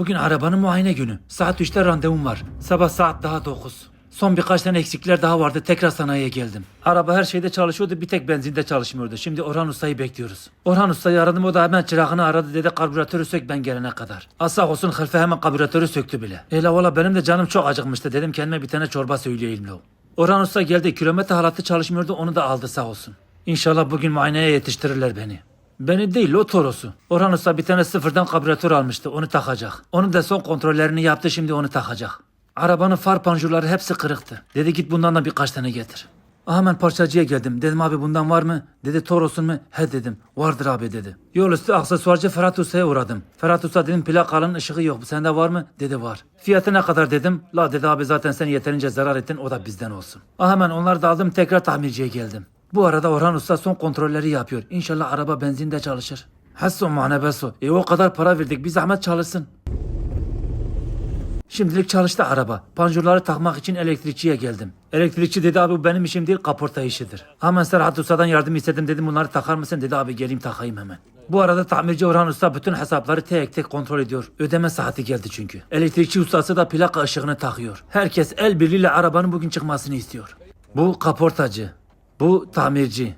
Bugün arabanın muayene günü. Saat 3'te randevum var. Sabah saat daha 9. Son birkaç tane eksikler daha vardı. Tekrar sanayiye geldim. Araba her şeyde çalışıyordu. Bir tek benzinde çalışmıyordu. Şimdi Orhan Usta'yı bekliyoruz. Orhan Usta'yı aradım. O da hemen çırağını aradı. Dedi karbüratörü sök ben gelene kadar. Asa olsun Hırfe hemen karbüratörü söktü bile. Ela valla benim de canım çok acıkmıştı. Dedim kendime bir tane çorba söyleyeyim lo. Orhan Usta geldi. Kilometre halatı çalışmıyordu. Onu da aldı sağ olsun. İnşallah bugün muayeneye yetiştirirler beni. Beni değil o Toros'u. Orhan Usta bir tane sıfırdan karbüratör almıştı. Onu takacak. Onun da son kontrollerini yaptı. Şimdi onu takacak. Arabanın far panjurları hepsi kırıktı. Dedi git bundan da birkaç tane getir. Hemen parçacıya geldim. Dedim abi bundan var mı? Dedi Toros'un mu? He dedim. Vardır abi dedi. Yol üstü aksesuarcı Ferhat Usta'ya uğradım. Ferhat Usta dedim plakanın ışığı yok. Sende var mı? Dedi var. Fiyatı ne kadar dedim. La dedi abi zaten sen yeterince zarar ettin o da bizden olsun. Ah hemen onları da aldım tekrar tamirciye geldim. Bu arada Orhan Usta son kontrolleri yapıyor. İnşallah araba benzinde çalışır. Hasso manebeso. E o kadar para verdik bir zahmet çalışsın. Şimdilik çalıştı araba. Panjurları takmak için elektrikçiye geldim. Elektrikçi dedi abi bu benim işim değil kaporta işidir. Hemen Serhat Usta'dan yardım istedim dedim bunları takar mısın dedi abi geleyim takayım hemen. Bu arada tamirci Orhan Usta bütün hesapları tek tek kontrol ediyor. Ödeme saati geldi çünkü. Elektrikçi ustası da plaka ışığını takıyor. Herkes el birliğiyle arabanın bugün çıkmasını istiyor. Bu kaportacı. Bu tamirci.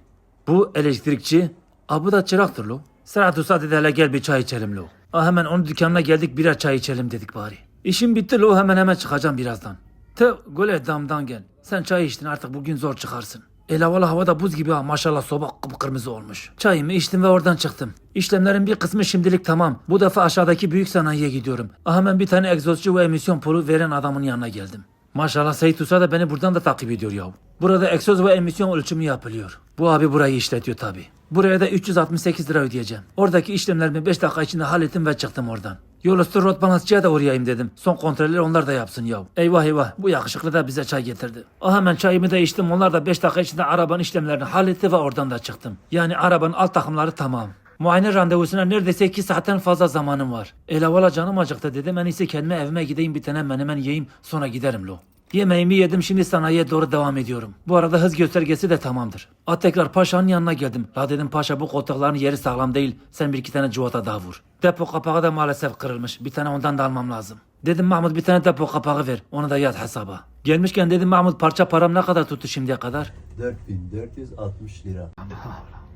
Bu elektrikçi. Aa bu da çıraktır lo. Serhat Usta dedi hele gel bir çay içelim lo. Aa hemen onun dükkanına geldik birer çay içelim dedik bari. İşim bitti lo hemen hemen çıkacağım birazdan. Te gole damdan gel. Sen çay içtin artık bugün zor çıkarsın. Ela valla havada buz gibi ha maşallah soba kıpkırmızı olmuş. Çayımı içtim ve oradan çıktım. İşlemlerin bir kısmı şimdilik tamam. Bu defa aşağıdaki büyük sanayiye gidiyorum. Ah, Hemen bir tane egzozcu ve emisyon pulu veren adamın yanına geldim. Maşallah Seyit Usta da beni buradan da takip ediyor yahu. Burada egzoz ve emisyon ölçümü yapılıyor. Bu abi burayı işletiyor tabi. Buraya da 368 lira ödeyeceğim. Oradaki işlemlerimi 5 dakika içinde hallettim ve çıktım oradan. Yol üstü rot balansçıya da uğrayayım dedim. Son kontrolleri onlar da yapsın yahu. Eyvah eyvah bu yakışıklı da bize çay getirdi. O hemen çayımı da içtim. Onlar da 5 dakika içinde arabanın işlemlerini halletti ve oradan da çıktım. Yani arabanın alt takımları tamam. Muayene randevusuna neredeyse 2 saatten fazla zamanım var. Ela valla canım acıktı dedim. En iyisi kendime evime gideyim bir tane menemen yiyeyim sonra giderim lo. Yemeğimi yedim şimdi sanayiye doğru devam ediyorum. Bu arada hız göstergesi de tamamdır. A tekrar paşanın yanına geldim. La dedim paşa bu koltukların yeri sağlam değil. Sen bir iki tane cuvata daha vur. Depo kapağı da maalesef kırılmış. Bir tane ondan da almam lazım. Dedim Mahmut bir tane depo kapağı ver. Onu da yaz hesaba. Gelmişken dedim Mahmut parça param ne kadar tuttu şimdiye kadar? 4460 lira.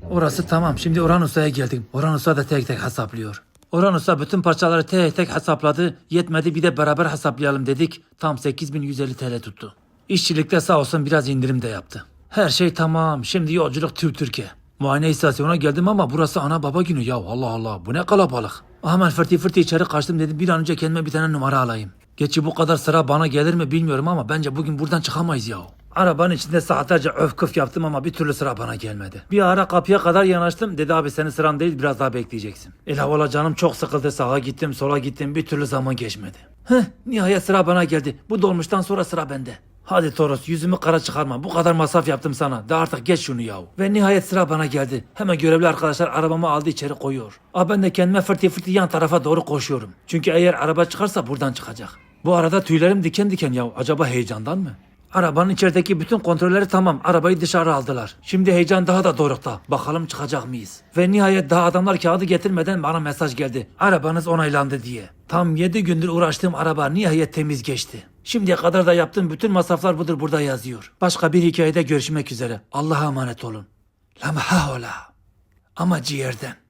Orası tamam. Şimdi Orhan Usta'ya geldik. Orhan Usta da tek tek hesaplıyor. Orhan Usta bütün parçaları tek tek hesapladı. Yetmedi bir de beraber hesaplayalım dedik. Tam 8150 TL tuttu. İşçilikte sağ olsun biraz indirim de yaptı. Her şey tamam. Şimdi yolculuk Türk Türkiye. Muayene istasyonuna geldim ama burası ana baba günü ya. Allah Allah bu ne kalabalık. Hemen fırtı fırtı içeri kaçtım dedim bir an önce kendime bir tane numara alayım. Geçi bu kadar sıra bana gelir mi bilmiyorum ama bence bugün buradan çıkamayız ya. Arabanın içinde saatlerce öf kıf yaptım ama bir türlü sıra bana gelmedi. Bir ara kapıya kadar yanaştım. Dedi abi senin sıran değil biraz daha bekleyeceksin. Ela valla canım çok sıkıldı. Sağa gittim sola gittim bir türlü zaman geçmedi. Heh nihayet sıra bana geldi. Bu dolmuştan sonra sıra bende. Hadi Toros yüzümü kara çıkarma. Bu kadar masraf yaptım sana. De artık geç şunu yahu. Ve nihayet sıra bana geldi. Hemen görevli arkadaşlar arabamı aldı içeri koyuyor. Ah ben de kendime fırtı fırtı yan tarafa doğru koşuyorum. Çünkü eğer araba çıkarsa buradan çıkacak. Bu arada tüylerim diken diken ya. Acaba heyecandan mı? Arabanın içerideki bütün kontrolleri tamam. Arabayı dışarı aldılar. Şimdi heyecan daha da dorukta. Bakalım çıkacak mıyız? Ve nihayet daha adamlar kağıdı getirmeden bana mesaj geldi. Arabanız onaylandı diye. Tam 7 gündür uğraştığım araba nihayet temiz geçti. Şimdiye kadar da yaptığım bütün masraflar budur burada yazıyor. Başka bir hikayede görüşmek üzere. Allah'a emanet olun. La mahaola. Ama ciğerden.